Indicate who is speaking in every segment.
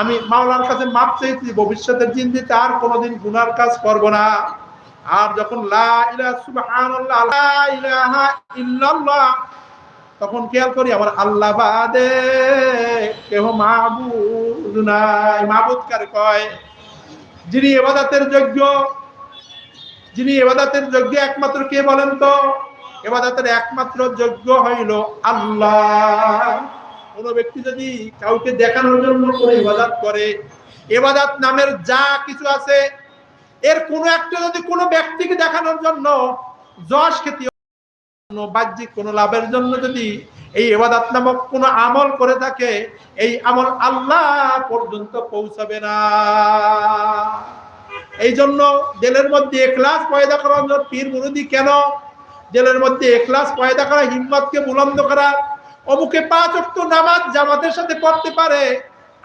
Speaker 1: আমি মাওলার কাছে মাপ চাইছি, ভবিষ্যতের জিন্দিতে আর কোনোদিন গুনার কাজ করব না। আর যখন তখন খেয়াল করি আমার আল্লাহ বাদে কেহ মাহবুদ নাই। মাহবুদ কারে কয়? যিনি এবাদাতের যোগ্য, যিনি এবাদাতের যোগ্য একমাত্র কে বলেন তো? এবাদাতের একমাত্র যোগ্য হইল আল্লাহ। কোন ব্যক্তি যদি কাউকে দেখানোর জন্য কোনো ইবাদত করে এবাদাত নামের যা কিছু আছে, এর কোন একটা যদি কোনো ব্যক্তিকে দেখানোর জন্য যশ খ্যাতি বাহ্যিক কোনো লাভের জন্য যদি এই এবাদাত নামক কোনো আমল করে থাকে, এই আমল আল্লাহ পর্যন্ত পৌঁছাবে না। এই জন্য জেলের মধ্যে এখলাস পয়দা করার জন্য পীর মুরুদি কেন? জেলের মধ্যে এখলাস পয়দা করা, হিম্মতকে বুলন্দ করা অমুকে পাঁচ অক্ট নামাজ জামাতের সাথে পড়তে পারে।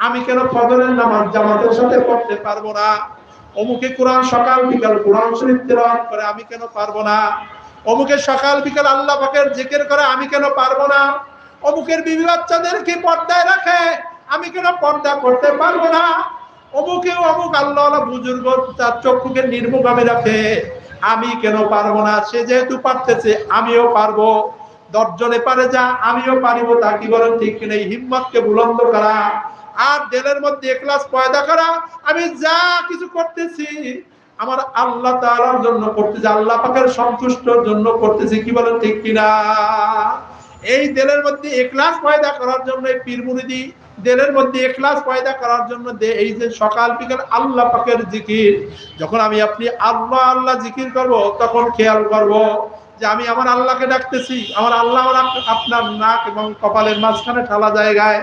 Speaker 1: আমি কেন ফজরের নামাজ জামাতের সাথে পড়তে পারব না? অমুকে কোরআন সকাল বিকাল কোরআন শরীফ তেলাওয়াত করে আমি কেন পারব না? অমুকে সকাল বিকাল আল্লাহ পাকের জিকির করে আমি কেন পারব না? অমুকের বিবি বাচ্চাদেরকে পর্দায় রাখে, আমি কেন পর্দা করতে পারব না? অমুকে অমুক আল্লাহ বুজুর্গ তার চক্ষুকে নির্মুখামে রাখে, আমি কেন পারব না? সে যেহেতু পারতেছে, আমিও পারব। দশজনে পারে যা, আমিও পারিব তা কি বলেন ঠিক কিনা এই হিম্মতকে বুলন্দ করা, আর দেলের মধ্যে একলাস পয়দা করা, আমি যা কিছু করতেছি, আমার আল্লাহ তাআলার জন্য করতেছি, আল্লাহ পাকের সন্তুষ্টর জন্য করতেছি, কি বলেন ঠিক কিনা এই দেলের মধ্যে একলাস পয়দা করার জন্য এই পীর মুরিদি দেলের মধ্যে একলাস পয়দা করার জন্য দে, এই যে সকাল বিকাল আল্লাহ পাকের জিকির, যখন আমি আপনি আল্লাহ আল্লাহ জিকির করব, তখন খেয়াল করব যে আমি আমার আল্লাহকে ডাকতেছি, আমার আল্লাহ আপনার নাক এবং কপালের মাঝখানে ঠালা জায়গায়।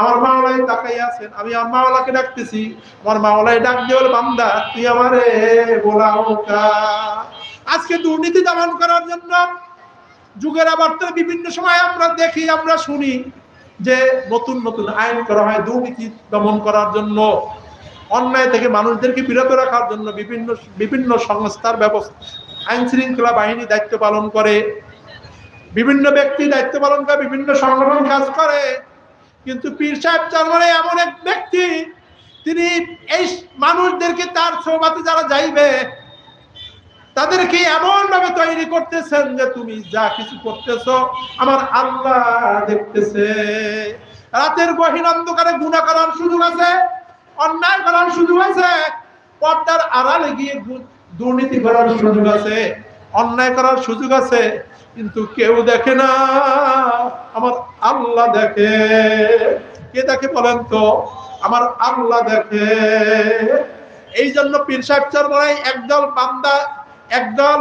Speaker 1: আমার মাওলাই তাকাই আছেন, আমি আমার মাওলাকে ডাকতেছি, আমার মাওলাই ডাক দিয়ে বান্দা, তুই আমারে আজকে দুর্নীতি দমন করার জন্য যুগের আবর্তনে বিভিন্ন সময় আমরা দেখি, আমরা শুনি যে নতুন নতুন আইন করা হয় দুর্নীতি দমন করার জন্য। অন্যায় থেকে মানুষদেরকে বিরত রাখার জন্য বিভিন্ন বিভিন্ন সংস্থার ব্যবস্থা আইন শৃঙ্খলা বাহিনী দায়িত্ব পালন করে। বিভিন্ন ব্যক্তি দায়িত্ব পালন করে, বিভিন্ন সংগঠন কাজ করে। কিন্তু পীর সাহেব চরমনে এমন এক ব্যক্তি, তিনি এই মানুষদেরকে তার সৌভাতে যারা যাইবে, তাদেরকে এমন ভাবে তৈরি করতেছেন যে তুমি যা কিছু করতেছ আমার আল্লাহ দেখতেছে। রাতের গহীন অন্ধকারে গুণা করার সুযোগ আছে, অন্যায় করার সুযোগ আছে, পর্দার আড়ালে গিয়ে দুর্নীতি করার সুযোগ আছে, অন্যায় করার সুযোগ আছে, কিন্তু কেউ দেখে না, আমার আল্লাহ দেখে। কে দেখে বলেন তো? আমার আল্লাহ দেখে। এই জন্য একদল বান্দা, একদল,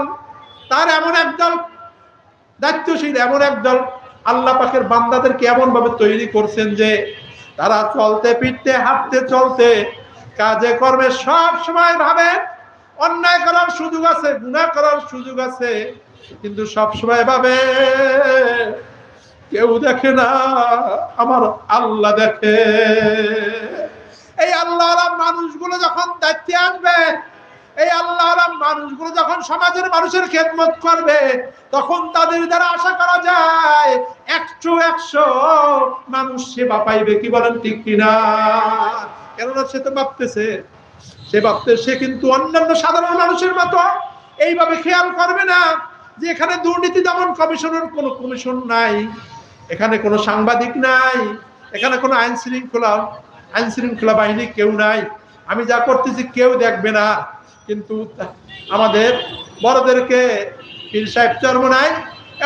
Speaker 1: তার এমন একদল দায়িত্বশীল, এমন একদল আল্লাহ পাকের বান্দাদেরকে এমন ভাবে তৈরি করছেন যে তারা চলতে, ফিরতে, হাঁটতে, চলতে, কাজে, কর্মে সব সময় ভাবে অন্যায় করার সুযোগ আছে, গুনাহ করার সুযোগ আছে, কিন্তু সব সময় ভাবে, কেউ দেখে না, আমার আল্লাহ দেখে। এই আল্লাহ মানুষগুলো যখন দায়িত্বে আসবে, এই আল্লাহ মানুষগুলো যখন সমাজের মানুষের খেদমত করবে, তখন তাদের দ্বারা আশা করা যায়, একশো একশো মানুষ সেবা পাইবে, কি বলেন ঠিক কিনা? কেননা সে তো ভাবতেছে সে সে কিন্তু অন্যান্য সাধারণ মানুষের মতো। এইভাবে খেয়াল করবে না যে এখানে দুর্নীতি দমন কমিশনের কোনো কমিশন নাই, এখানে কোনো সাংবাদিক নাই, এখানে কোনো আইন শৃঙ্খলা আইন শৃঙ্খলা বাহিনী কেউ নাই। আমি যা করতেছি কেউ দেখবে না। কিন্তু আমাদের বড়দেরকে, পীর সাহেব চর্ম নাই,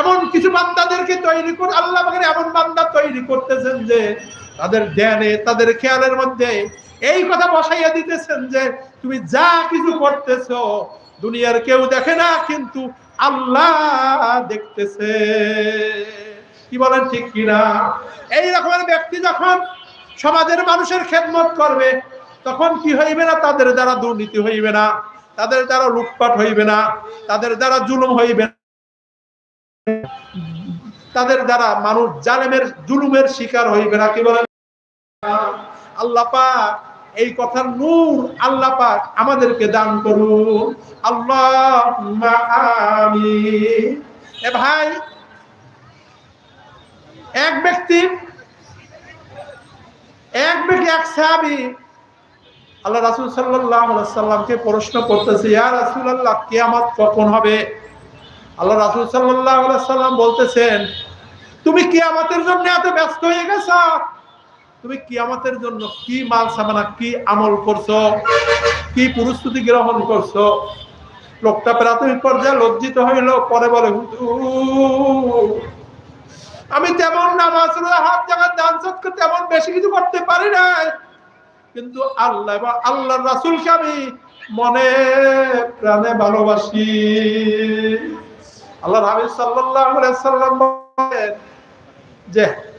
Speaker 1: এমন কিছু বান্দাদেরকে তৈরি করে, আল্লাহ এমন বান্দা তৈরি করতেছেন যে তাদের ধ্যানে, তাদের খেয়ালের মধ্যে এই কথা বসাইয়া দিতেছেন যে তুমি যা কিছু করতেছো, দুনিয়ার কেউ দেখে না, কিন্তু আল্লাহ দেখতেছে। কি বলেন, ঠিক কিনা? এই রকমের ব্যক্তি যখন সমাজের মানুষের খেদমত করবে, তখন কি হইবে না? তাদের দ্বারা দুর্নীতি হইবে না, তাদের দ্বারা লুটপাট হইবে না, তাদের দ্বারা জুলুম হইবে না। তাদের দ্বারা মানুষ জালেমের জুলুমের শিকার হইবে না, কি বলেন? আল্লাহ পাক এই কথার নূর আল্লাহ পাক আমাদেরকে দান করুন। আল্লাহ এ ভাই, এক ব্যক্তি এক ব্যক্তি, এক সাহাবি, আল্লাহ রাসুল সাল্লামকে প্রশ্ন করতেছে, ইয়া রাসুল আল্লাহ কেয়ামত কখন হবে? আল্লাহ রাসুল সাল্লাহ সাল্লাম বলতেছেন, তুমি কিয়ামতের জন্য এত ব্যস্ত হয়ে গেছ? তুমি কিয়ামতের জন্য কি মাল সামানা, কি আমল করছ? কি প্রস্তুতি গ্রহণ করছ? লোকটা প্রাথমিক পর্যায়ে লজ্জিত হইল, পরে বলে আমি তেমন নামাজ হাত জায়গা দান তেমন বেশি কিছু করতে পারি না কিন্তু আল্লাহ বা আল্লাহর রাসূলকে আমি মনে প্রাণে ভালোবাসি। আল্লাহ সাল্লাল্লাহু আলাইহি সাল্লাম যে আল্লাহ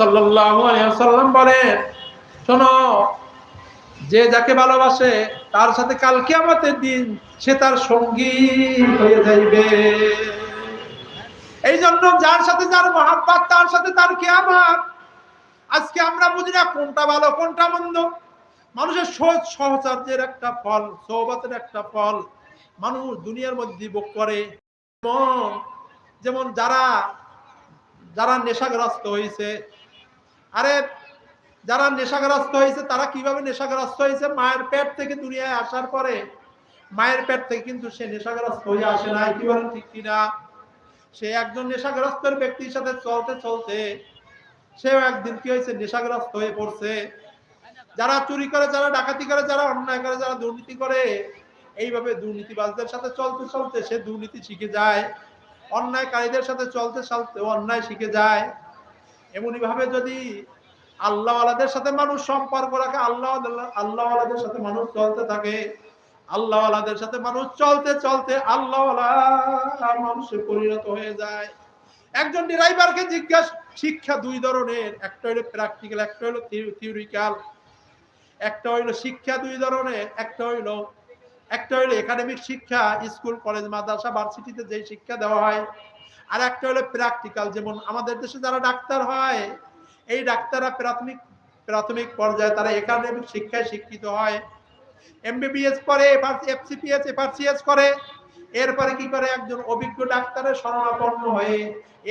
Speaker 1: সাল্লাম বলেন শোনো, যে যাকে ভালোবাসে, তার সাথে কাল কিয়ামতের দিন সে তার সঙ্গী হয়ে যাইবে। এই জন্য যার সাথে যার মহাব্বাত, তার সাথে তার কিয়ামত। আজকে আমরা বুঝি না কোনটা ভালো, কোনটা মন্দ। মানুষের সহজ সহচার্যের একটা ফল সৌবতের একটা ফল মানুষ দুনিয়ার মধ্যে ভোগ করে। যেমন যারা যারা নেশাগ্রস্ত হয়েছে আরে, যারা নেশাগ্রস্ত হয়েছে, তারা কীভাবে নেশাগ্রস্ত হয়েছে? মায়ের পেট থেকে দুনিয়ায় আসার পরে, মায়ের পেট থেকে কিন্তু সে নেশাগ্রস্ত হয়ে আসে না। কি বলেন, ঠিক কিনা সে একজন নেশাগ্রস্তের ব্যক্তির সাথে চলতে চলতে, সেও একদিন কি হয়েছে? নেশাগ্রস্ত হয়ে পড়ছে। যারা চুরি করে, যারা ডাকাতি করে, যারা অন্যায় করে, যারা দুর্নীতি করে, এইভাবে দুর্নীতিবাজদের সাথে চলতে চলতে সে দুর্নীতি শিখে যায়। অন্যায়কারীদের সাথে চলতে চলতে অন্যায় শিখে যায়। এমনই ভাবে যদি আল্লাহ আলাদের সাথে মানুষ সম্পর্ক রাখে, আল্লাহ আল্লাহ আলাদের সাথে মানুষ চলতে থাকে আল্লাহ আলাদের সাথে মানুষ চলতে চলতে আল্লাহ মানুষে পরিণত হয়ে যায়। একজন ড্রাইভারকে জিজ্ঞাসা, শিক্ষা দুই ধরনের, একটা হলো প্র্যাকটিক্যাল একটা হলো থিওরিক্যাল একটা হইল শিক্ষা দুই ধরনের, একটা হইল একটা হইল একাডেমিক শিক্ষা, স্কুল কলেজ মাদ্রাসা ভার্সিটিতে যে শিক্ষা দেওয়া হয় আর একটা হলো প্র্যাকটিক্যাল যেমন আমাদের দেশে যারা ডাক্তার হয়, এই ডাক্তাররা প্রাথমিক প্রাথমিক পর্যায়ে তারা একাডেমিক শিক্ষায় শিক্ষিত হয়। এমবিবিএস করে এফসিপিএস এফআরসিএস করে। এরপরে কি করে? একজন অভিজ্ঞ ডাক্তারের শরণাপন্ন হয়ে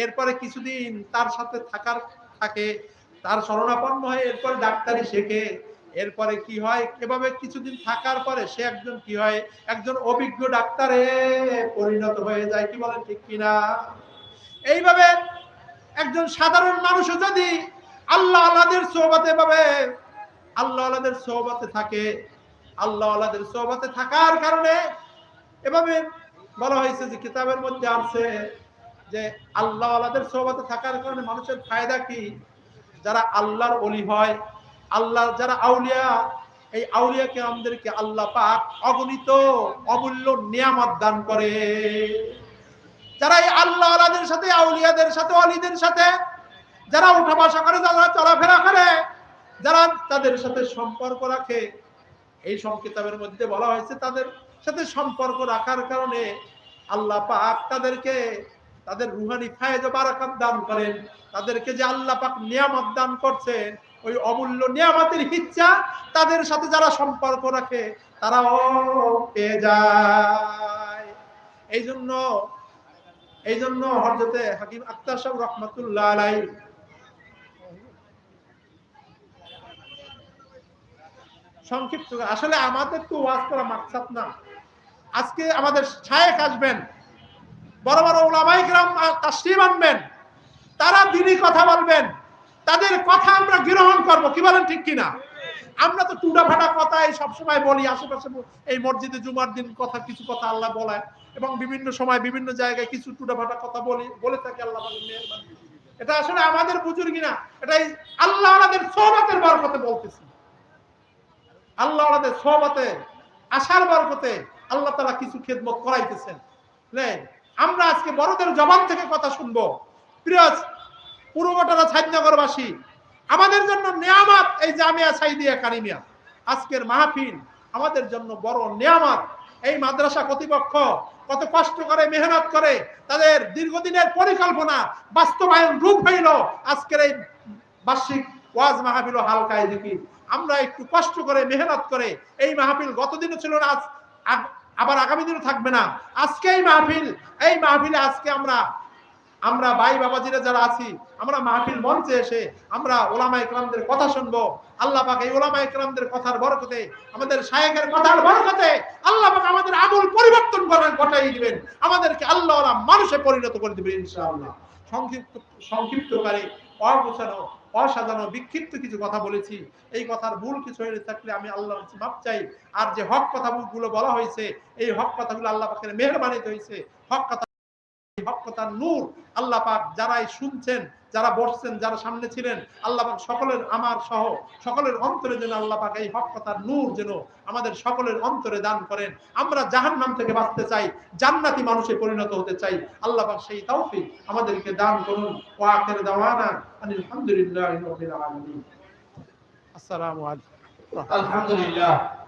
Speaker 1: এরপরে কিছুদিন তার সাথে থাকার, থাকে। তার শরণাপন্ন হয়ে এরপরে ডাক্তারি শেখে। এরপরে কি হয়? এভাবে কিছুদিন থাকার পরে সে একজন কি হয়? একজন অভিজ্ঞ ডাক্তারে পরিণত হয়ে যায়। কি বলেন, ঠিক কিনা? এইভাবে একজন সাধারণ মানুষও যদি আল্লাহ আল্লাহদের সোহবাতে ভাবে আল্লাহ আল্লাহদের সোহবাতে থাকে, আল্লাহ আল্লাহদের সোহবাতে থাকার কারণে এভাবে বলা হয়েছে যে কিতাবের মধ্যে আছে যে আল্লাহ আল্লাহদের সোহবাতে থাকার কারণে মানুষের ফায়দা কি? যারা আল্লাহর অলি হয়, আল্লাহ যারা আউলিয়া, এই আউলিয়াকে আমাদেরকে আল্লাহ পাক অগণিত অমূল্য নিয়ামত দান করে। যারা এই আল্লাহ আলাদের সাথে, আউলিয়াদের সাথে অলিদের সাথে, যারা উঠা বসা করে, যারা চলাফেরা করে, যারা তাদের সাথে সম্পর্ক রাখে, এই সংকিতাবের মধ্যে বলা হয়েছে তাদের সাথে সম্পর্ক রাখার কারণে আল্লাহ পাক তাদেরকে তাদের রুহানি ফায়দা বারাকাত দান করেন। তাদেরকে যে আল্লাহ পাক নিয়ামত দান করছেন ওই অমূল্য নিয়ামতের ইচ্ছা তাদের সাথে যারা সম্পর্ক রাখে, তারাও পেয়ে যায়। এই জন্য এই জন্য হরজতে হাকিম আক্তার সাহেব রহমতুল্লাহ আলাই সংক্ষিপ্ত আসলে আমাদের তো ওয়াজ করা মাকসাদ না। আজকে আমাদের শায়েক আসবেন, বড় বড় ওলামাই গ্রাম তাসলিম আনবেন, তারা দিনই কথা বলবেন, তাদের কথা আমরা গ্রহণ করব, কি বলেন ঠিক কিনা? আমরা তো টুডা ফাটা কথা এই সবসময় বলি, আশেপাশে এই মসজিদে জুমার দিন কথা, কিছু কথা আল্লাহ বলায়। এবং বিভিন্ন সময় বিভিন্ন জায়গায় কিছু টুডা ফাটা কথা বলি, বলে থাকে আল্লাহ এটা আসলে আমাদের বুজুর্গি না এটাই আল্লাহ আমাদের সহবাতের বরকতে বলতেছি। আল্লাহ আমাদের সহবাতে আশার বরকতে আল্লাহ তালা কিছু খেদমত করাইতেছেন। আমরা আজকে বড়দের জবান থেকে কথা শুনব। প্রিয় পূর্বটারা ছাদনগরবাসী আমাদের জন্য নিয়ামত, এই জামিয়া সাইদিয়া কারিমিয়া। আজকের মাহফিল আমাদের জন্য বড় নিয়ামত। এই মাদ্রাসা কর্তৃপক্ষ কত কষ্ট করে, মেহনত করে, তাদের দীর্ঘদিনের পরিকল্পনা বাস্তবায়ন রূপ হইল আজকের এই বার্ষিক ওয়াজ মাহফিল হালকায় দেখি। আমরা একটু কষ্ট করে, মেহনত করে, এই মাহফিল গতদিনও ছিল না, আজ আবার আগামী দিনও থাকবে না। আজকে এই মাহফিল, এই মাহফিলে আজকে আমরা আমরা ভাই বাবাজিরা যারা আছি, আমরা মাহফিল মঞ্চে এসে আমরা ওলামা ইকরামদের কথা শুনব। আল্লাহ পাক এই ওলামা ইকরামদের কথার বরকতে, আমাদের শায়েকের কথার বরকতে আল্লাহ পাক আমাদের আমল পরিবর্তন করার ঘটাই দিবেন। আমাদেরকে আল্লাহ মানুষে পরিণত করে দিবেন ইনশাআল্লাহ। সংক্ষিপ্ত, সংক্ষিপ্তকারে অগোছানো, অসাজানো, বিক্ষিপ্ত কিছু কথা বলেছি। এই কথার ভুল কিছু হয়ে থাকলে আমি আল্লাহর মাপ চাই। আর যে হক কথাগুলো বলা হয়েছে, এই হক কথাগুলো আল্লাহ পাকের মেহরবানিতে হয়েছে। হক কথা নূর আল্লাহ পাক যারাই শুনছেন যারা বসছেন যারা সামনে ছিলেন আল্লাহ পাক সকলের আমার সহ সকলের অন্তরে যেন আল্লাহ পাক এই নূর যেন আমাদের সকলের অন্তরে দান করেন। আমরা জাহান্নাম থেকে বাঁচতে চাই জান্নাতি মানুষে পরিণত হতে চাই। আল্লাহ পাক সেই তৌফিক আমাদেরকে দান করুন। দাওয়ানা আলহামদুলিল্লাহি আসসালামু আলাইকুম।
Speaker 2: আলহামদুলিল্লাহ।